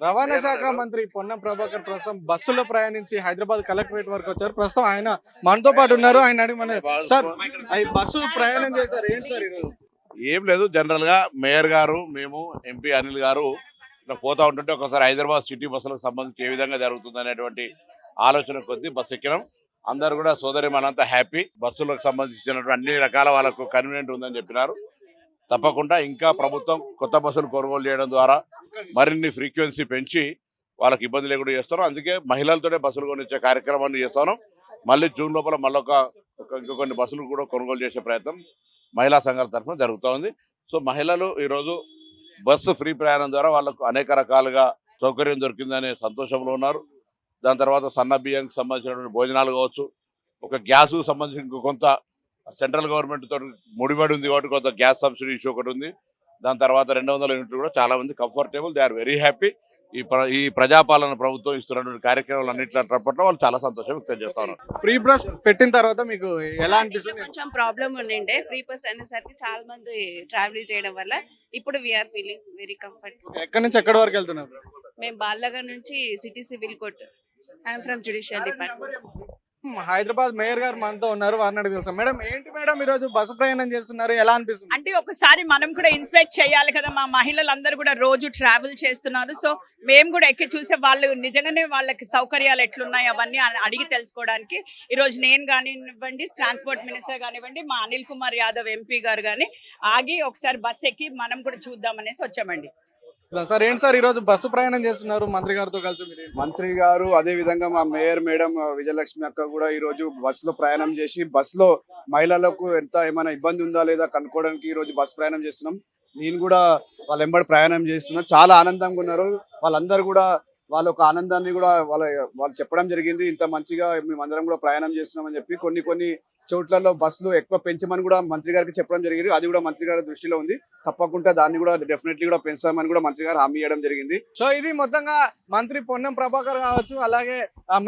రవాణా శాఖ మంత్రి పొన్నం ప్రభాకర్ ప్రస్తుతం బస్సులో ప్రయాణించి హైదరాబాద్ కలెక్టరేట్ వరకు వచ్చారు. ప్రస్తుతం ఆయన మనతో పాటు ఉన్నారు. ఆయన అడిగి మన సార్ బస్సు ప్రయాణం చేశారు. ఏంటి సార్ ఈరోజు? ఏం లేదు. జనరల్గా మేయర్ గారు మేము ఎంపీ అనిల్ గారు ఇట్లా పోతా ఉంటుంటే ఒకసారి హైదరాబాద్ సిటీ బస్సులకు సంబంధించి ఏ విధంగా జరుగుతుంది అనేటువంటి ఆలోచన కొద్దీ బస్సు ఎక్కినాం. అందరు కూడా సోదరి మనంతా హ్యాపీ బస్సులకు సంబంధించినటువంటి అన్ని రకాల వాళ్ళకు కన్వీనియంట్ ఉందని చెప్పినారు. తప్పకుండా ఇంకా ప్రభుత్వం కొత్త బస్సులు కొనుగోలు చేయడం ద్వారా మరిన్ని ఫ్రీక్వెన్సీ పెంచి వాళ్ళకి ఇబ్బంది లేకుండా చేస్తాం అందుకే మహిళలతోనే బస్సులు కొనిచ్చే కార్యక్రమాన్ని చేస్తాను. మళ్ళీ జూన్ లోపల మళ్ళొక ఒక కొన్ని బస్సులు కూడా కొనుగోలు చేసే ప్రయత్నం మహిళా సంఘాల తరఫున జరుగుతూ ఉంది. సో మహిళలు ఈరోజు బస్సు ఫ్రీ ప్రయాణం ద్వారా వాళ్ళకు అనేక రకాలుగా సౌకర్యం దొరికిందనే సంతోషంలో ఉన్నారు. దాని తర్వాత సన్న బియ్యంకి సంబంధించినటువంటి భోజనాలు కావచ్చు ఒక గ్యాస్ సంబంధించి కొంత సెంట్రల్ గవర్నమెంట్ తోటి ముడిపడి ఉంది కాబట్టి కొంత గ్యాస్ సబ్సిడీ ఇష్యూ ఒకటి ఉంది. దాని తర్వాత రెండు వందల యూనిట్లు కూడా చాలా మంది comfortable they are very happy ఈ ప్ర ఈ ప్రజాపాలన ప్రభుత్వం ఇస్తున్నటువంటి కార్యక్రమాలు అన్నింటి పట్ల వాళ్ళు చాలా సంతోషం వ్యక్తం చేస్తా ఉన్నారు. ఫ్రీ బస్ పెట్టిన తర్వాత మీకు ఎలా అనిపిస్తుంది? కొంచెం ప్రాబ్లం ఉండిండే. ఫ్రీ బస్ అనేసరికి చాలా మంది ట్రావెల్ చేయడం వల్ల ఇప్పుడు వీఆర్ ఫీలింగ్ వెరీ కంఫర్ట్ ఎక్కడి నుంచి ఎక్కడి వరకు వెళ్తున్నారు? మేము బాల్లగా నుంచి city civil court I'm from judicial department Hyderabad mayor గారు మనతో ఉన్నారు వారిని అడిగి తెలుసా మేడం ఏంటి మేడం ఈరోజు బస్సు ప్రయాణం చేస్తున్నారు? ఎలా అనిపిస్తుంది? అంటే ఒకసారి మనం కూడా ఇన్స్పెక్ట్ చేయాలి కదా మా మహిళలందరూ కూడా రోజు ట్రావెల్ చేస్తున్నారు. సో మేము కూడా ఎక్కి చూసే వాళ్ళు నిజంగానే వాళ్ళకి సౌకర్యాలు ఎట్లున్నాయి అవన్నీ అడిగి తెలుసుకోవడానికి ఈ రోజు నేను కానివ్వండి ట్రాన్స్పోర్ట్ మినిస్టర్ కానివ్వండి మా అనిల్ కుమార్ యాదవ్ ఎంపీ గారు కానీ ఆగి ఒకసారి బస్ ఎక్కి మనం కూడా చూద్దామనేసి వచ్చామండి. సార్ ఏంటి సార్ ఈరోజు బస్సు ప్రయాణం చేస్తున్నారు? మంత్రి గారితో కలిసి మీరు మంత్రి గారు అదే విధంగా మా మేయర్ మేడం విజయలక్ష్మి అక్క కూడా ఈ రోజు లో ప్రయాణం చేసి బస్సులో లో మహిళలకు ఎంత ఏమైనా ఇబ్బంది ఉందా లేదా కనుక్కోవడానికి ఈ రోజు బస్ ప్రయాణం చేస్తున్నాం. నేను కూడా వాళ్ళ వెంబడి ప్రయాణం చేస్తున్నాం. చాలా ఆనందంగా ఉన్నారు. వాళ్ళందరూ కూడా వాళ్ళ ఒక ఆనందాన్ని కూడా వాళ్ళ వాళ్ళు చెప్పడం జరిగింది. ఇంత మంచిగా మేమందరం కూడా ప్రయాణం చేస్తున్నామని చెప్పి కొన్ని కొన్ని చోట్లలో బస్సులు ఎక్కువ పెంచమని కూడా మంత్రి గారికి చెప్పడం జరిగింది. అది కూడా మంత్రి గారి దృష్టిలో ఉంది. తప్పకుండా దాన్ని కూడా డెఫినెట్లీ కూడా పెంచామని కూడా మంత్రి గారు హామీ ఇవ్వడం జరిగింది. సో ఇది మొత్తంగా మంత్రి పొన్నం ప్రభాకర్ కావచ్చు అలాగే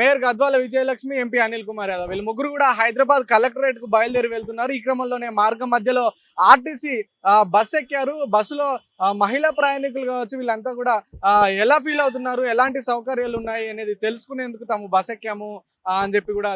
మేయర్ గద్వాల విజయలక్ష్మి ఎంపీ అనిల్ కుమార్ యాదవ్. వీళ్ళు ముగ్గురు కూడా హైదరాబాద్ కలెక్టరేట్కు బయలుదేరి వెళ్తున్నారు. ఈ క్రమంలోనే మార్గం మధ్యలో ఆర్టీసీ బస్ ఎక్కారు. బస్సులో మహిళా ప్రయాణికులు కావచ్చు వీళ్ళంతా కూడా ఎలా ఫీల్ అవుతున్నారు? ఎలాంటి సౌకర్యాలు ఉన్నాయి అనేది తెలుసుకునేందుకు తాము బస్ ఎక్కాము అని చెప్పి కూడా